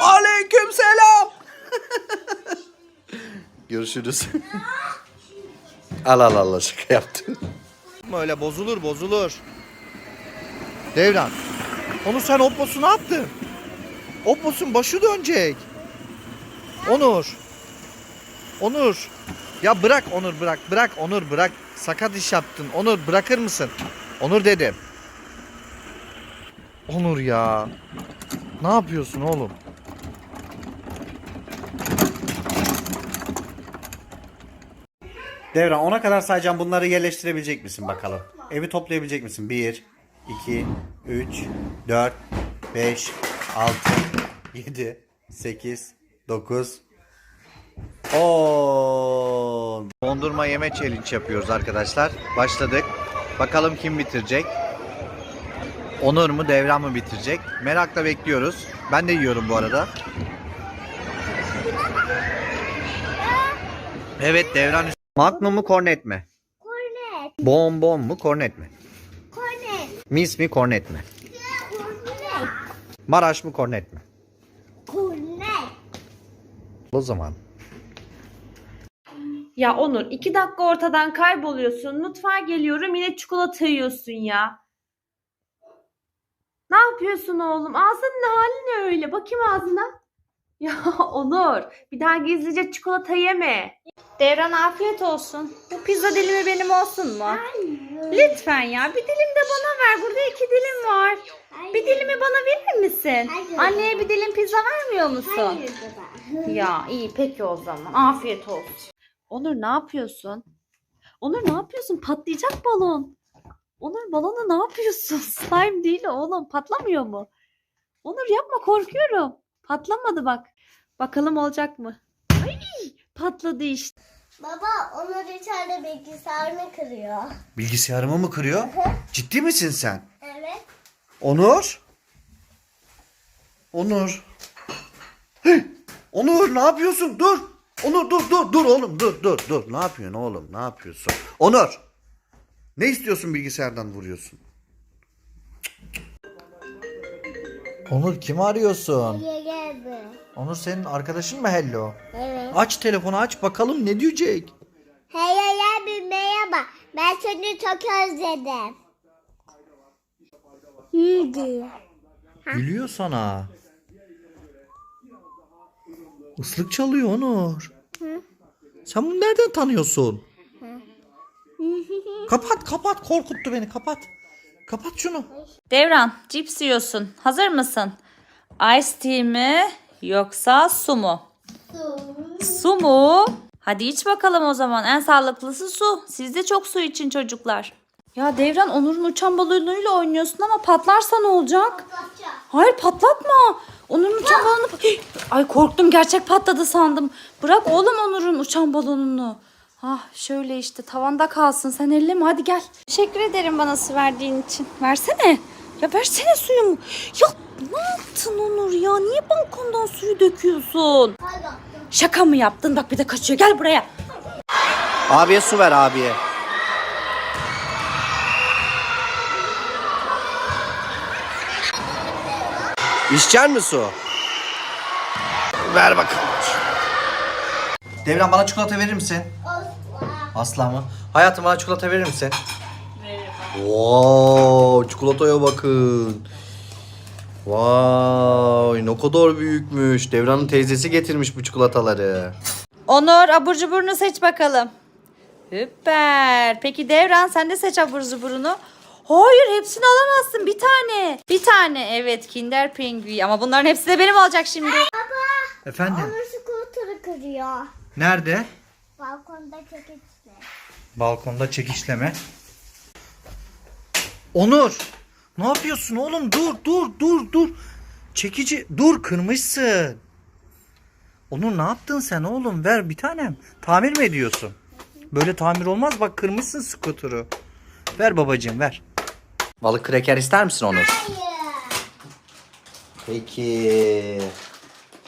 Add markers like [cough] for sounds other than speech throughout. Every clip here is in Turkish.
Aleyküm selam. Görüşürüz. al al al şaka yaptım. Öyle bozulur bozulur. Devran. Onu sen Oppos'u ne yaptın? Oppos'un başı dönecek. Onur. Onur. Ya bırak Onur bırak. Bırak Onur bırak. Sakat iş yaptın. Onur bırakır mısın? Onur dedim. Onur ya. Ne yapıyorsun oğlum? Devran ona kadar sayacağım bunları yerleştirebilecek misin bakalım. Evi toplayabilecek misin? 1, 2, 3, 4, 5, 6, 7, 8, 9, 10. Dondurma yeme challenge yapıyoruz arkadaşlar. Başladık. Bakalım kim bitirecek? Onur mu Devran mı bitirecek? Merakla bekliyoruz. Ben de yiyorum bu arada. Evet Devran Magnum mu kornet mi? Kornet. Bonbon mu kornet mi? Kornet. Mis mi kornet mi? Kornet. Maraş mı kornet mi? Kornet. O zaman. Ya Onur iki dakika ortadan kayboluyorsun. Mutfağa geliyorum yine çikolata yiyorsun ya. Ne yapıyorsun oğlum? Ağzının hali ne öyle? Bakayım ağzına. [laughs] Ya Onur bir daha gizlice çikolata yeme. Devran afiyet olsun. Bu pizza dilimi benim olsun mu? Lütfen ya bir dilim de bana ver. Burada iki dilim var. Bir dilimi bana verir misin? Hayır. Anneye bir dilim pizza vermiyor musun? Hayır baba. [laughs] Ya iyi peki o zaman. Afiyet olsun. Onur ne yapıyorsun? Onur ne yapıyorsun? Patlayacak balon. Onur balonu ne yapıyorsun? [laughs] Slime değil oğlum. Patlamıyor mu? Onur yapma korkuyorum. Patlamadı bak. Bakalım olacak mı? Ay, patladı işte. Baba Onur içeride bilgisayarını kırıyor. Bilgisayarımı mı kırıyor? Ciddi misin sen? Evet. Onur? Onur. Hey! Onur ne yapıyorsun? Dur. Onur dur dur dur oğlum dur dur dur. Ne yapıyorsun oğlum? Ne yapıyorsun? Onur. Ne istiyorsun bilgisayardan vuruyorsun? Onur kimi arıyorsun? Geldi? Onur senin arkadaşın mı Hello? Evet. Aç telefonu aç bakalım ne diyecek? Hey hey merhaba. Ben seni çok özledim. İyiydi. Gülüyor sana. Islık çalıyor Onur. Sen bunu nereden tanıyorsun? [laughs] kapat kapat korkuttu beni kapat. Kapat şunu. Devran cips yiyorsun. Hazır mısın? Ice tea mi yoksa su mu? Su mu? Hadi iç bakalım o zaman. En sağlıklısı su. Siz de çok su için çocuklar. Ya Devran Onur'un uçan balonuyla oynuyorsun ama patlarsa ne olacak? Hayır patlatma. Onur'un uçan balonu... [gasps] Ay korktum gerçek patladı sandım. Bırak oğlum Onur'un uçan balonunu. Ah şöyle işte tavanda kalsın sen elleme hadi gel. Teşekkür ederim bana su verdiğin için. Versene. Ya versene suyumu. Ya ne yaptın Onur ya? Niye balkondan suyu döküyorsun? Şaka mı yaptın? Bak bir de kaçıyor. Gel buraya. Abiye su ver abiye. İçecek mi su? Ver bakalım. Devran bana çikolata verir misin? Asla mı? Hayatım bana çikolata verir misin? Veririm. Wow, çikolataya bakın. Vay ne kadar büyükmüş. Devran'ın teyzesi getirmiş bu çikolataları. Onur abur cuburunu seç bakalım. Süper. Peki Devran sen de seç abur cuburunu. Hayır hepsini alamazsın bir tane. Bir tane evet Kinder Pingui ama bunların hepsi de benim olacak şimdi. Efendim? Onur skuterı kırıyor. Nerede? Balkonda çekişle. Balkonda çekişleme. Onur! Ne yapıyorsun oğlum? Dur, dur, dur, dur. Çekici, dur kırmışsın. Onur ne yaptın sen oğlum? Ver bir tanem. Tamir mi ediyorsun? Böyle tamir olmaz bak kırmışsın skuturu. Ver babacığım ver. Balık kreker ister misin Onur? Peki.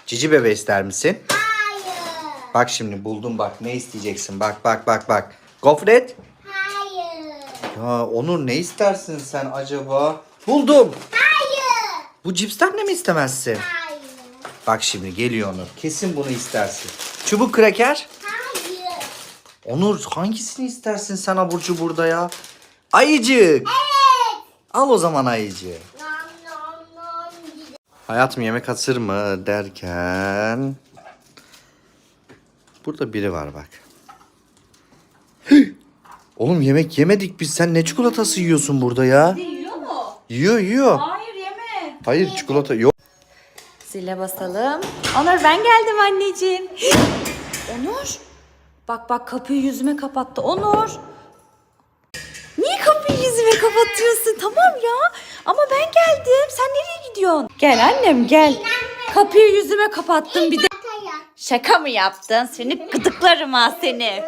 Cici bebe ister misin? Hayır. Bak şimdi buldum bak ne isteyeceksin bak bak bak bak. Gofret. Hayır. Ya Onur ne istersin sen acaba? Buldum. Hayır. Bu cipsten de mi istemezsin? Hayır. Bak şimdi geliyor Onur. Kesin bunu istersin. Çubuk kraker. Hayır. Onur hangisini istersin sen abur cuburda ya? Ayıcık. Evet. Al o zaman ayıcığı. Nom nom nom. Hayatım yemek hazır mı derken... Burada biri var bak. Oğlum yemek yemedik biz. Sen ne çikolatası yiyorsun burada ya? Yiyor mu? Yiyor yiyor. Hayır yeme. Hayır çikolata yok. Zile basalım. Onur ben geldim anneciğim. [gasps] Onur. Bak bak kapıyı yüzüme kapattı. Onur. Niye kapıyı yüzüme kapatıyorsun? Tamam ya. Ama ben geldim. Sen nereye gidiyorsun? Gel annem gel. Kapıyı yüzüme kapattın bir de. Şaka mı yaptın? Seni gıdıklarım ha seni.